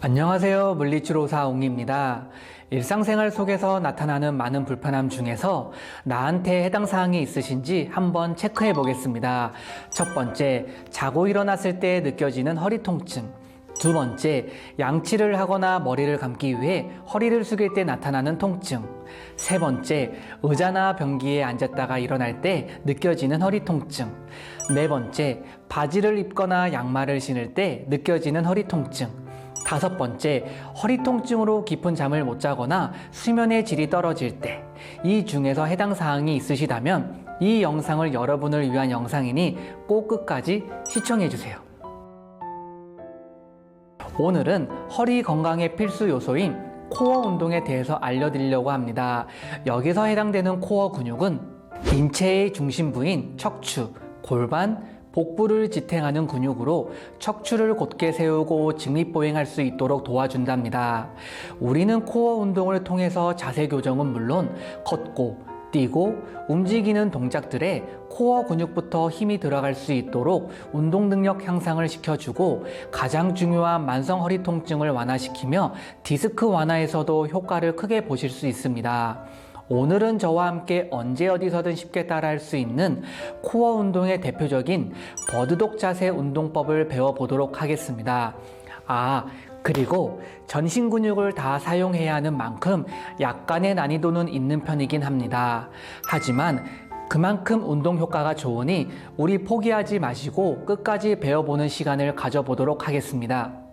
안녕하세요. 물리치료사 옹입니다. 일상생활 속에서 나타나는 많은 불편함 중에서 나한테 해당 사항이 있으신지 한번 체크해 보겠습니다. 첫 번째, 자고 일어났을 때 느껴지는 허리 통증. 두 번째, 양치를 하거나 머리를 감기 위해 허리를 숙일 때 나타나는 통증. 세 번째, 의자나 변기에 앉았다가 일어날 때 느껴지는 허리 통증. 네 번째, 바지를 입거나 양말을 신을 때 느껴지는 허리 통증. 다섯 번째, 허리 통증으로 깊은 잠을 못 자거나 수면의 질이 떨어질 때. 이 중에서 해당 사항이 있으시다면 이 영상을 여러분을 위한 영상이니 꼭 끝까지 시청해 주세요. 오늘은 허리 건강의 필수 요소인 코어 운동에 대해서 알려드리려고 합니다. 여기서 해당되는 코어 근육은 인체의 중심부인 척추, 골반, 복부를 지탱하는 근육으로 척추를 곧게 세우고 직립보행할 수 있도록 도와준답니다. 우리는 코어 운동을 통해서 자세 교정은 물론 걷고 뛰고 움직이는 동작들에 코어 근육부터 힘이 들어갈 수 있도록 운동 능력 향상을 시켜주고 가장 중요한 만성 허리 통증을 완화시키며 디스크 완화에서도 효과를 크게 보실 수 있습니다. 오늘은 저와 함께 언제 어디서든 쉽게 따라할 수 있는 코어 운동의 대표적인 버드독 자세 운동법을 배워보도록 하겠습니다. 아, 그리고 전신 근육을 다 사용해야 하는 만큼 약간의 난이도는 있는 편이긴 합니다. 하지만 그만큼 운동 효과가 좋으니 우리 포기하지 마시고 끝까지 배워보는 시간을 가져보도록 하겠습니다.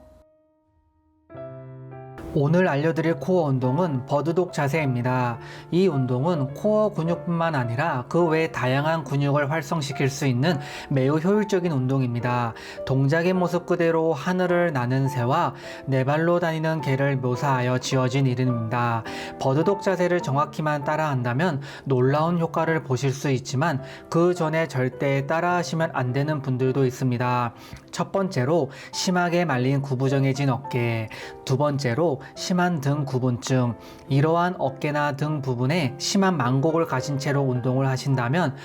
오늘 알려드릴 코어 운동은 버드독 자세입니다. 이 운동은 코어 근육뿐만 아니라 그 외 다양한 근육을 활성시킬 수 있는 매우 효율적인 운동입니다. 동작의 모습 그대로 하늘을 나는 새와 네 발로 다니는 개를 묘사하여 지어진 이름입니다. 버드독 자세를 정확히만 따라한다면 놀라운 효과를 보실 수 있지만 그 전에 절대 따라하시면 안 되는 분들도 있습니다. 첫 번째로 심하게 말린 구부정해진 어깨, 두 번째로 심한 등 구분증, 이러한 어깨나 등 부분에 심한 만곡을 가진 채로 운동을 하신다면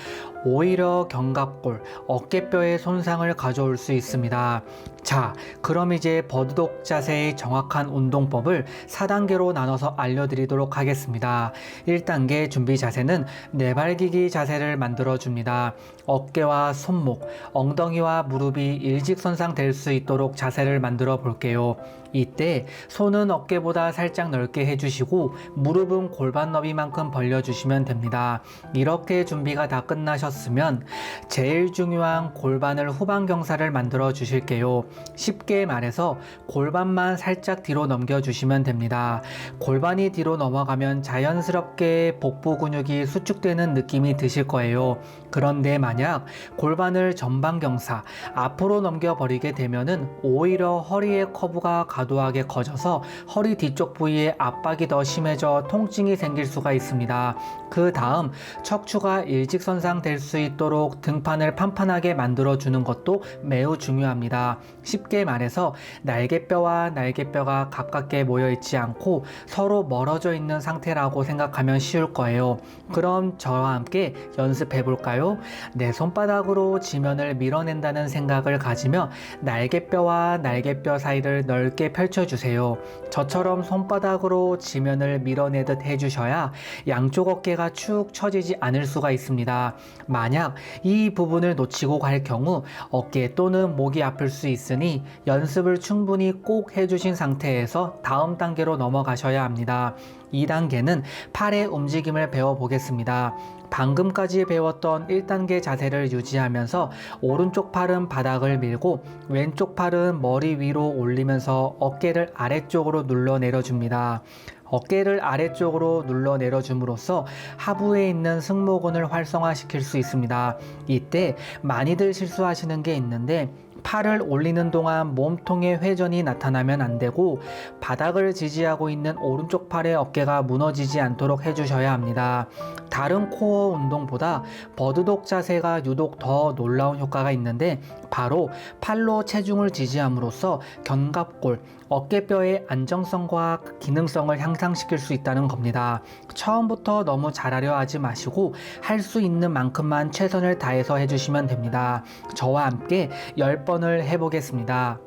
오히려 견갑골, 어깨뼈에 손상을 가져올 수 있습니다. 자, 그럼 이제 버드독 자세의 정확한 운동법을 4단계로 나눠서 알려드리도록 하겠습니다. 1단계 준비 자세는 네발기기 자세를 만들어 줍니다. 어깨와 손목, 엉덩이와 무릎이 일직선상 될 수 있도록 자세를 만들어 볼게요. 이때 손은 어깨보다 살짝 넓게 해주시고 무릎은 골반 너비만큼 벌려주시면 됩니다. 이렇게 준비가 다 끝나 셨으면 제일 중요한 골반을 후방 경사를 만들어 주실게요. 쉽게 말해서 골반만 살짝 뒤로 넘겨주시면 됩니다. 골반이 뒤로 넘어가면 자연스럽게 복부 근육이 수축되는 느낌이 드실 거예요. 그런데 만약 골반을 전방 경사 앞으로 넘겨버리게 되면은 오히려 허리의 커브가 과도하게 커져서 허리 뒤쪽 부위에 압박이 더 심해져 통증이 생길 수가 있습니다. 그 다음 척추가 일직선상 될수 있도록 등판을 판판하게 만들어 주는 것도 매우 중요합니다. 쉽게 말해서 날개뼈와 날개뼈가 가깝게 모여 있지 않고 서로 멀어져 있는 상태라고 생각하면 쉬울 거예요. 그럼 저와 함께 연습해 볼까요? 내 손바닥으로 지면을 밀어낸다는 생각을 가지며 날개뼈와 날개뼈 사이를 넓게 펼쳐주세요. 저처럼 손바닥으로 지면을 밀어내듯 해주셔야 양쪽 어깨가 축 처지지 않을 수가 있습니다. 만약 이 부분을 놓치고 갈 경우 어깨 또는 목이 아플 수 있으니 연습을 충분히 꼭 해주신 상태에서 다음 단계로 넘어가셔야 합니다. 2단계는 팔의 움직임을 배워보겠습니다. 방금까지 배웠던 1단계 자세를 유지하면서 오른쪽 팔은 바닥을 밀고 왼쪽 팔은 머리 위로 올리면서 어깨를 아래쪽으로 눌러 내려줍니다. 어깨를 아래쪽으로 눌러 내려줌으로써 하부에 있는 승모근을 활성화시킬 수 있습니다. 이때 많이들 실수하시는 게 있는데 팔을 올리는 동안 몸통의 회전이 나타나면 안 되고 바닥을 지지하고 있는 오른쪽 팔의 어깨가 무너지지 않도록 해주셔야 합니다. 다른 코어 운동보다 버드독 자세가 유독 더 놀라운 효과가 있는데 바로 팔로 체중을 지지함으로써 견갑골, 어깨뼈의 안정성과 기능성을 향상시킬 수 있다는 겁니다. 처음부터 너무 잘하려 하지 마시고 할 수 있는 만큼만 최선을 다해서 해주시면 됩니다. 저와 함께 10번을 해보겠습니다.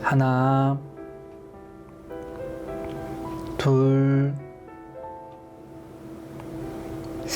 하나, 둘,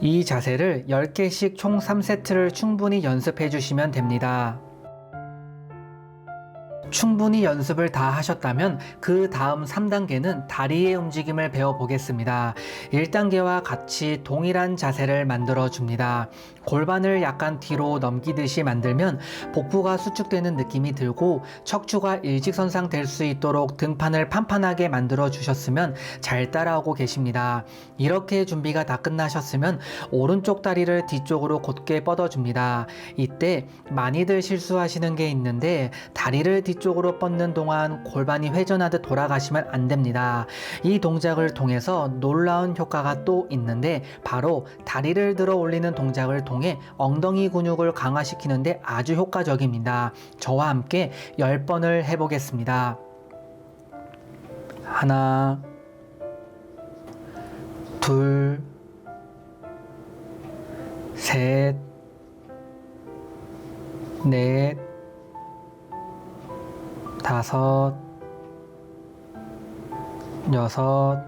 이 자세를 10개씩 총 3세트를 충분히 연습해 주시면 됩니다. 충분히 연습을 다 하셨다면 그 다음 3단계는 다리의 움직임을 배워 보겠습니다. 1단계와 같이 동일한 자세를 만들어 줍니다. 골반을 약간 뒤로 넘기듯이 만들면 복부가 수축되는 느낌이 들고 척추가 일직선상 될 수 있도록 등판을 판판하게 만들어 주셨으면 잘 따라오고 계십니다. 이렇게 준비가 다 끝나셨으면 오른쪽 다리를 뒤쪽으로 곧게 뻗어줍니다. 이때 많이들 실수하시는 게 있는데 다리를 뒤 쪽으로 뻗는 동안 골반이 회전하듯 돌아가시면 안 됩니다. 이 동작을 통해서 놀라운 효과가 또 있는데 바로 다리를 들어 올리는 동작을 통해 엉덩이 근육을 강화시키는데 아주 효과적입니다. 저와 함께 10번을 해보겠습니다. 하나, 둘, 셋, 넷, 다섯, 여섯,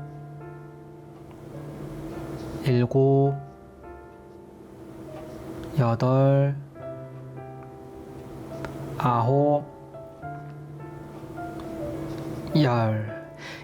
일곱, 여덟, 아홉, 열.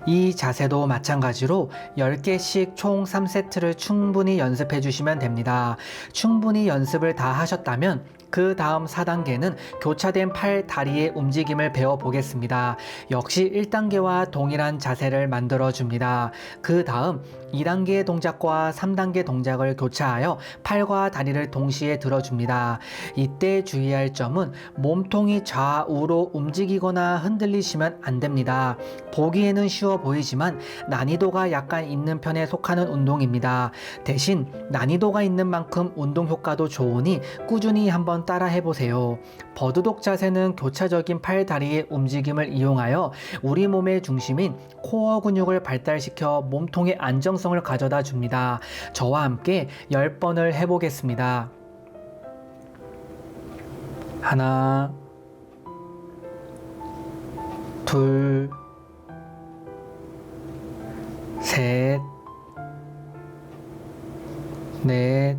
이 자세도 마찬가지로 10개씩 총 3세트를 충분히 연습해 주시면 됩니다. 충분히 연습을 다 하셨다면 그 다음 4단계는 교차된 팔, 다리의 움직임을 배워 보겠습니다. 역시 1단계와 동일한 자세를 만들어 줍니다. 그 다음 2단계의 동작과 3단계 동작을 교차하여 팔과 다리를 동시에 들어줍니다. 이때 주의할 점은 몸통이 좌우로 움직이거나 흔들리시면 안 됩니다. 보기에는 쉬워 보이지만 난이도가 약간 있는 편에 속하는 운동입니다. 대신 난이도가 있는 만큼 운동 효과도 좋으니 꾸준히 따라 해보세요. 버드독 자세는 교차적인 팔, 다리의 움직임을 이용하여 우리 몸의 중심인 코어 근육을 발달시켜 몸통의 안정성을 가져다 줍니다. 저와 함께 10번을 해보겠습니다. 하나, 둘, 셋, 넷,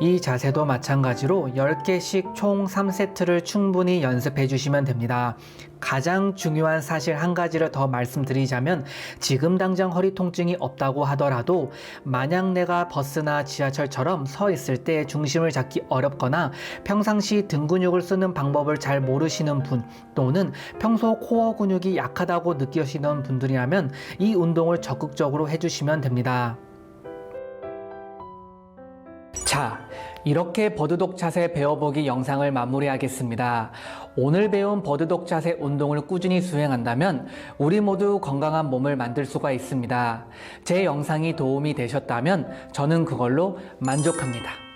이 자세도 마찬가지로 10개씩 총 3세트를 충분히 연습해 주시면 됩니다. 가장 중요한 사실 한 가지를 더 말씀드리자면 지금 당장 허리 통증이 없다고 하더라도 만약 내가 버스나 지하철처럼 서 있을 때 중심을 잡기 어렵거나 평상시 등 근육을 쓰는 방법을 잘 모르시는 분 또는 평소 코어 근육이 약하다고 느끼시는 분들이라면 이 운동을 적극적으로 해주시면 됩니다. 자, 이렇게 버드독 자세 배워보기 영상을 마무리하겠습니다. 오늘 배운 버드독 자세 운동을 꾸준히 수행한다면 우리 모두 건강한 몸을 만들 수가 있습니다. 제 영상이 도움이 되셨다면 저는 그걸로 만족합니다.